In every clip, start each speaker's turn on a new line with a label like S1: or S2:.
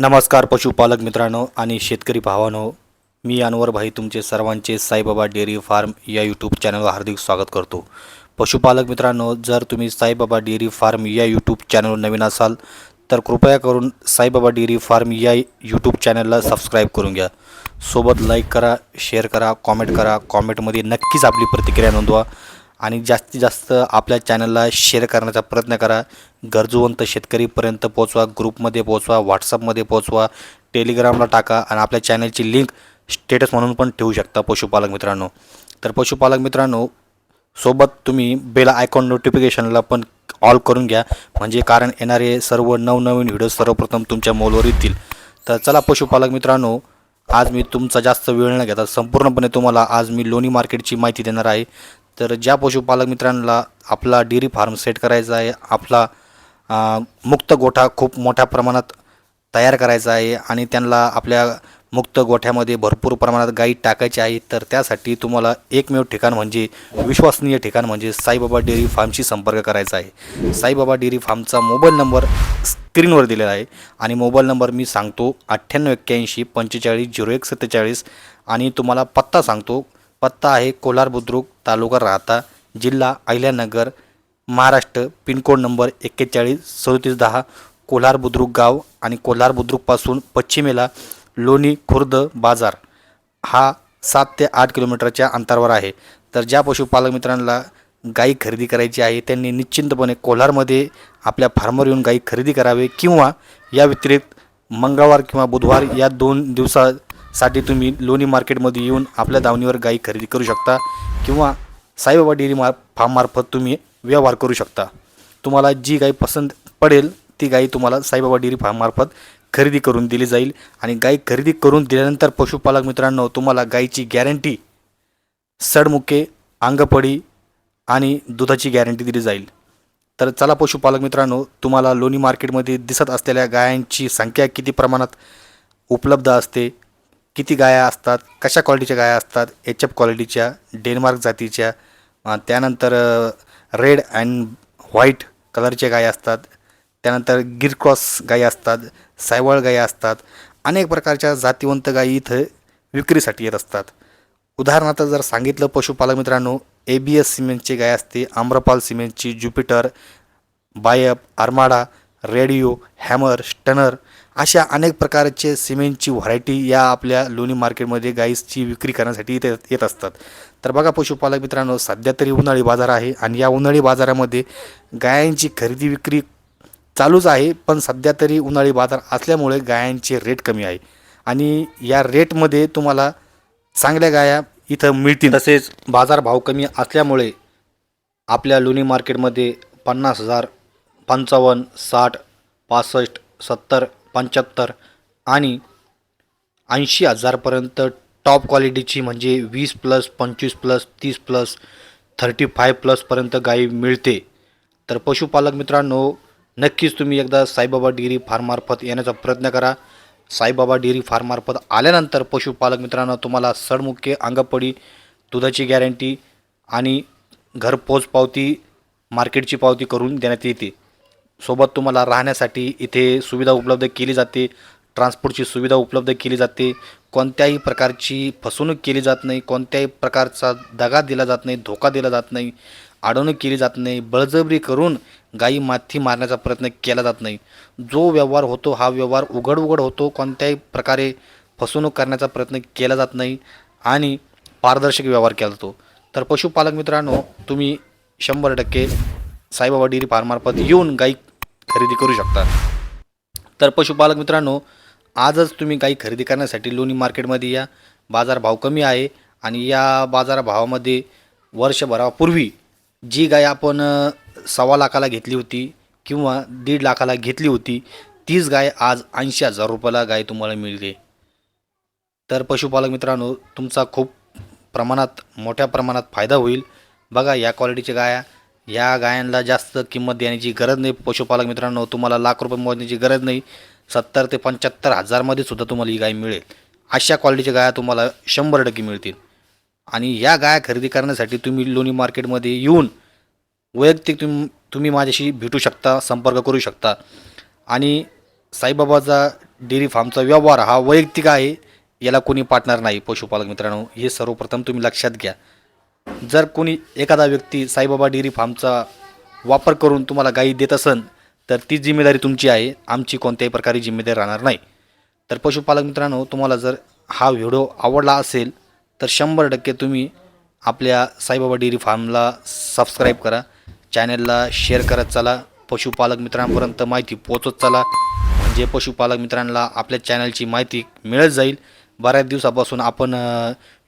S1: नमस्कार पशुपालक मित्रांनो आणि शेतकरी भावानो मी अनवरभाई तुमचे सर्वांचे साईबाबा डेअरी फार्म या यूट्यूब चॅनलवर हार्दिक स्वागत करतो. पशुपालक मित्रांनो जर तुम्ही साईबाबा डेअरी फार्म या यूट्यूब चॅनलवर नवीन असाल तर कृपया करून साईबाबा डेअरी फार्म या यूट्यूब चॅनलला सबस्क्राईब करून घ्या. सोबत लाईक करा शेअर करा कॉमेंट करा कॉमेंटमध्ये नक्कीच आपली प्रतिक्रिया नोंदवा. आणि जास्तीत जास्त आपल्या चॅनलला शेअर करण्याचा प्रयत्न करा. गरजूवंत शेतकरीपर्यंत पोचवा ग्रुपमध्ये पोचवा व्हॉट्सअपमध्ये पोचवा टेलिग्रामला टाका आणि आपल्या चॅनलची लिंक स्टेटस म्हणून पण ठेवू शकता पशुपालक मित्रांनो. तर पशुपालक मित्रांनो सोबत तुम्ही बेल आयकॉन नोटिफिकेशनला पण ऑल करून घ्या. म्हणजे कारण येणारे सर्व नवनवीन व्हिडिओ सर्वप्रथम तुमच्या मोलवर येतील. तर चला पशुपालक मित्रांनो आज मी तुमचा जास्त वेळ न घेता संपूर्णपणे तुम्हाला आज मी लोणी मार्केटची माहिती देणार आहे. तर ज्या पशुपालक मित्रांना आपला डेअरी फार्म सेट करायचा आहे आपला मुक्त गोठा खूप मोठ्या प्रमाणात तयार करायचा आहे आणि त्यांना आपल्या मुक्त गोठ्यामध्ये भरपूर प्रमाणात गाई टाकायची आहे तर त्यासाठी तुम्हाला एकमेव ठिकाण म्हणजे विश्वसनीय ठिकाण म्हणजे साईबाबा डेअरी फार्मशी संपर्क करायचा आहे. साईबाबा डेअरी फार्मचा मोबाईल नंबर स्क्रीनवर दिलेला आहे आणि मोबाईल नंबर मी सांगतो अठ्ठ्याण्णव एक्क्याऐंशी पंचेचाळीस झिरो एक सत्तेचाळीस आणि तुम्हाला पत्ता सांगतो पत्ता आहे कोलार बुद्रुक तालुका राहता जिल्हा अहिल्यानगर महाराष्ट्र पिनकोड नंबर एक्केचाळीस सदतीस दहा कोल्हार बुद्रुक गाव आणि कोल्हार बुद्रुकपासून पश्चिमेला लोणी खुर्द बाजार. हा सात ते आठ किलोमीटरच्या अंतरावर आहे. तर ज्या पशुपालक मित्रांना गाई खरेदी करायची आहे त्यांनी निश्चिंतपणे कोल्हारमध्ये आपल्या फार्मर येऊन गाई खरेदी करावे किंवा या व्यतिरिक्त मंगळवार किंवा बुधवार या दोन साठी तुम्ही लोणी मार्केटमध्ये येऊन आपल्या दावणीवर गाई खरेदी करू शकता किंवा साईबाबा डेअरी मार फार्ममार्फत तुम्ही व्यवहार करू शकता. तुम्हाला जी गाई पसंत पडेल ती गाई तुम्हाला साईबाबा डेअरी फार्ममार्फत खरेदी करून दिली जाईल आणि गाई खरेदी करून दिल्यानंतर पशुपालक मित्रांनो तुम्हाला गाईची गॅरंटी सडमुके अंगपडी आणि दुधाची गॅरंटी दिली जाईल. तर चला पशुपालक मित्रांनो तुम्हाला लोणी मार्केटमध्ये दिसत असलेल्या गायांची संख्या किती प्रमाणात उपलब्ध असते किती गाया असतात कशा क्वालिटीच्या गाया असतात एच एफ क्वालिटीच्या डेन्मार्क जातीच्या त्यानंतर रेड अँड व्हाईट कलरच्या गाया असतात त्यानंतर गिर क्रॉस गायी असतात सायवळ गायी असतात अनेक प्रकारच्या जातीवंत गायी इथं विक्रीसाठी येत असतात. उदाहरणार्थ जर सांगितलं पशुपालक मित्रांनो ए बी एस सिमेंटची गाय असते आम्रपाल सिमेंटची ज्युपिटर बायप आर्माडा रेडिओ हॅमर स्टनर अशा अनेक प्रकारचे सिमेंटची व्हरायटी या आपल्या लोणी मार्केटमध्ये गाईची विक्री करण्यासाठी इथे येत असतात. तर बघा पशुपालक मित्रांनो सध्या तरी उन्हाळी बाजार आहे आणि या उन्हाळी बाजारामध्ये गायांची खरेदी विक्री चालूच आहे पण सध्या तरी उन्हाळी बाजार असल्यामुळे गायांचे रेट कमी आहे. आणि या रेटमध्ये तुम्हाला चांगल्या गाया इथं मिळतील. तसेच बाजारभाव कमी असल्यामुळे आपल्या लोणी मार्केटमध्ये पन्नास हजार पंचावन्न साठ पासष्ट सत्तर पंच्याहत्तर आणि ऐंशी हजारपर्यंत टॉप क्वालिटीची म्हणजे वीस प्लस पंचवीस प्लस तीस प्लस थर्टी फाय प्लसपर्यंत गाई मिळते. तर पशुपालक मित्रांनो नक्कीच तुम्ही एकदा साईबाबा डेअरी फार्ममार्फत येण्याचा प्रयत्न करा. साईबाबा डेअरी फार्ममार्फत आल्यानंतर पशुपालक मित्रांनो तुम्हाला सडमुख्य अंगपडी दुधाची गॅरंटी आणि घरपोच पावती मार्केटची पावती करून देण्यात येते. सोबत तुम्हाला राहण्यासाठी इथे सुविधा उपलब्ध केली जाते. ट्रान्सपोर्टची सुविधा उपलब्ध केली जाते. कोणत्याही प्रकारची फसवणूक केली जात नाही. कोणत्याही प्रकारचा दगा दिला जात नाही धोका दिला जात नाही अडवणूक केली जात नाही. बळजबरी करून गाई माथी मारण्याचा प्रयत्न केला जात नाही. जो व्यवहार होतो हा व्यवहार उघड उघड होतो. कोणत्याही प्रकारे फसवणूक करण्याचा प्रयत्न केला जात नाही आणि पारदर्शक व्यवहार केला जातो. तर पशुपालक मित्रांनो तुम्ही शंभर टक्के साईबाबा डेअरी फार्ममार्फत येऊन गाई खरेदी करू शकता. तर पशुपालक मित्रांनो आजच तुम्ही काही खरेदी करण्यासाठी लोणी मार्केटमध्ये या. बाजारभाव कमी आहे आणि या बाजारभावामध्ये वर्षभरापूर्वी जी गाय आपण सव्वा लाखाला घेतली होती किंवा दीड लाखाला घेतली होती तीच गाय आज ऐंशी हजार रुपयाला गाय तुम्हाला मिळते. तर पशुपालक मित्रांनो तुमचा खूप प्रमाणात मोठ्या प्रमाणात फायदा होईल. बघा या क्वालिटीच्या गाया. या गायांना जास्त किंमत देण्याची गरज नाही. पशुपालक मित्रांनो तुम्हाला लाख रुपये मोजण्याची गरज नाही. सत्तर ते पंच्याहत्तर हजारमध्ये सुद्धा तुम्हाला ही गाय मिळेल. अशा क्वालिटीच्या गाया तुम्हाला शंभर टक्के मिळतील. आणि या गाया खरेदी करण्यासाठी तुम्ही लोणी मार्केटमध्ये येऊन वैयक्तिक तुम तुम्ही माझ्याशी भेटू शकता संपर्क करू शकता. आणि साईबाबाचा डेअरी फार्मचा व्यवहार हा वैयक्तिक आहे याला कोणी पाठणार नाही पशुपालक मित्रांनो. हे सर्वप्रथम तुम्ही लक्षात घ्या. जर कोणी एखादा व्यक्ती साईबाबा डेअरी फार्मचा वापर करून तुम्हाला गाई देत असन तर ती जिम्मेदारी तुमची आहे. आमची कोणत्याही प्रकारे जिम्मेदारी राहणार नाही. तर पशुपालक मित्रांनो तुम्हाला जर हा व्हिडिओ आवडला असेल तर शंभर टक्के तुम्ही आपल्या साईबाबा डेअरी फार्मला सबस्क्राईब करा. चॅनलला शेअर करत चला. पशुपालक मित्रांपर्यंत माहिती पोचत चला. म्हणजे पशुपालक मित्रांना आपल्या चॅनलची माहिती मिळत जाईल बऱ्याच दिवसापासून आपण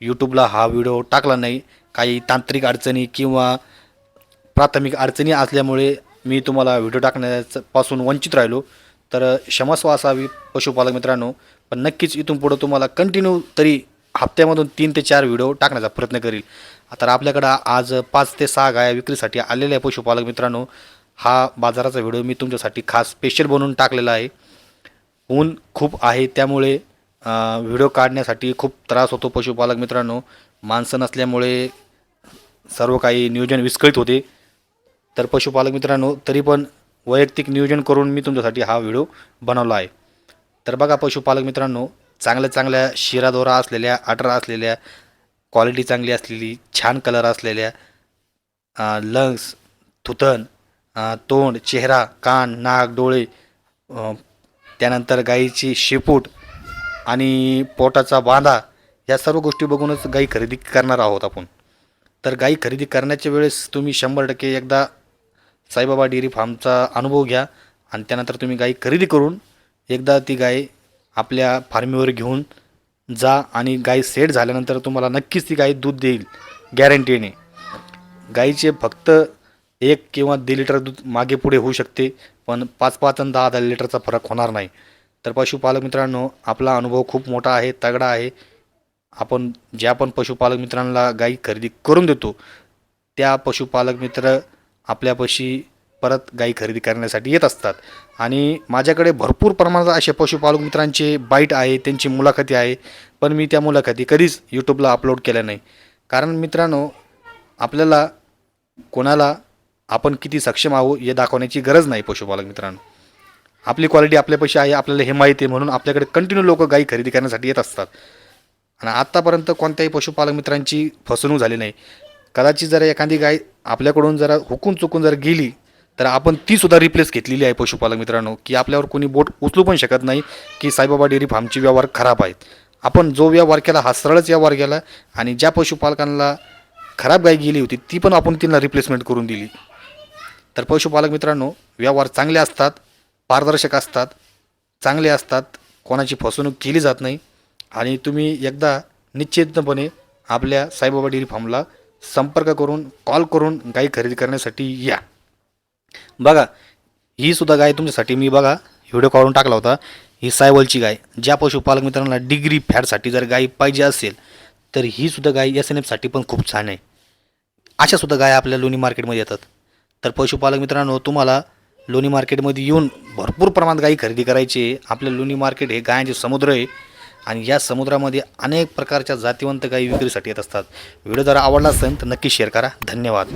S1: यूट्यूबला हा व्हिडिओ टाकला नाही. काही तांत्रिक अडचणी किंवा प्राथमिक अडचणी असल्यामुळे मी तुम्हाला व्हिडिओ टाकण्यापासून वंचित राहिलो. तर क्षमस्व असावी पशुपालक मित्रांनो. पण नक्कीच इथून पुढं तुम्हाला कंटिन्यू तरी हप्त्यामधून तीन ते चार व्हिडिओ टाकण्याचा प्रयत्न करील. तर आपल्याकडं आज पाच ते सहा गाया विक्रीसाठी आलेल्या पशुपालक मित्रांनो. हा बाजाराचा व्हिडिओ मी तुमच्यासाठी खास स्पेशल बनवून टाकलेला आहे. ऊन खूप आहे त्यामुळे व्हिडिओ काढण्यासाठी खूप त्रास होतो पशुपालक मित्रांनो. माणसं नसल्यामुळे सर्व काही नियोजन विस्कळीत होते. तर पशुपालक मित्रांनो तरी पण वैयक्तिक नियोजन करून मी तुमच्यासाठी हा व्हिडिओ बनवला आहे. तर बघा पशुपालक मित्रांनो चांगल्या चांगल्या शिरादोरा असलेल्या आटरा असलेल्या क्वालिटी चांगली असलेली छान कलर असलेल्या लंग्स थुतन तोंड चेहरा कान नाक डोळे त्यानंतर गाईची शेपूट आणि पोटाचा बांधा या सर्व गोष्टी बघूनच गाई खरेदी करणार आहोत आपण. तर गाई खरेदी करण्याच्या वेळेस तुम्ही शंभर टक्के एकदा साईबाबा डेअरी फार्मचा अनुभव घ्या आणि त्यानंतर तुम्ही गाई खरेदी करून एकदा ती गाय आपल्या फार्मीवर घेऊन जा आणि गाय सेट झाल्यानंतर तुम्हाला नक्कीच ती गाय दूध देईल गॅरंटीने गाईचे फक्त एक किंवा दीड लिटर दूध मागे पुढे होऊ शकते पण पाच पाच आणि दहा दहा लिटरचा फरक होणार नाही. तर पशुपालक मित्रांनो आपला अनुभव खूप मोठा आहे तगडा आहे. आपण ज्या पण पशुपालक मित्रांना गाई खरेदी करून देतो त्या पशुपालक मित्र आपल्यापाशी परत गाई खरेदी करण्यासाठी येत असतात. आणि माझ्याकडे भरपूर प्रमाणात असे पशुपालक मित्रांचे बाईट आहे त्यांची मुलाखती आहे पण मी त्या मुलाखती कधीच यूट्यूबला अपलोड केल्या नाही. कारण मित्रांनो आपल्याला कोणाला आपण किती सक्षम आहो हे दाखवण्याची गरज नाही पशुपालक मित्रांनो. आपली क्वालिटी आपल्यापाशी आहे आपल्याला हे माहिती आहे म्हणून आपल्याकडे कंटिन्यू लोक गाई खरेदी करण्यासाठी येत असतात. आणि आत्तापर्यंत कोणत्याही पशुपालक मित्रांची फसवणूक झाली नाही. कदाचित जर एखादी गाय आपल्याकडून जरा हुकून चुकून जर गेली तर आपण ती सुद्धा रिप्लेस घेतलेली आहे पशुपालक मित्रांनो की आपल्यावर कोणी बोट उचलू पण शकत नाही की साईबाबा डेअरी फार्मचे व्यवहार खराब आहेत. आपण जो व्यवहार केला हा सरळच व्यवहार केला आणि ज्या पशुपालकांना खराब गाय गेली होती ती पण आपण तिला रिप्लेसमेंट करून दिली. तर पशुपालक मित्रांनो व्यवहार चांगले असतात पारदर्शक असतात चांगले असतात कोणाची फसवणूक केली जात नाही. आणि तुम्ही एकदा निश्चितपणे आपल्या साईबाबा डेअरी फार्मला संपर्क करून कॉल करून गाई खरेदी करण्यासाठी या. बघा ही सुद्धा गाय तुमच्यासाठी मी बघा व्हिडिओ काढून टाकला होता. ही सायवलची गाय ज्या पशुपालक मित्रांना डिग्री फॅटसाठी जर गाय पाहिजे असेल तर ही सुद्धा गाय एस एन एफसाठी पण खूप छान आहे. अशा सुद्धा गाय आपल्या लोणी मार्केटमध्ये येतात. तर पशुपालक मित्रांनो तुम्हाला लोणी मार्केटमध्ये येऊन भरपूर प्रमाणात गाई खरेदी करायची आहे. आपलं लोणी मार्केट हे गायांचे समुद्र आहे. आणि या समुद्रामध्ये अनेक प्रकारच्या जातिवंत गायी विक्रीसाठी येत असतात. व्हिडिओ जर आवडला असेल तर नक्की शेअर करा. धन्यवाद.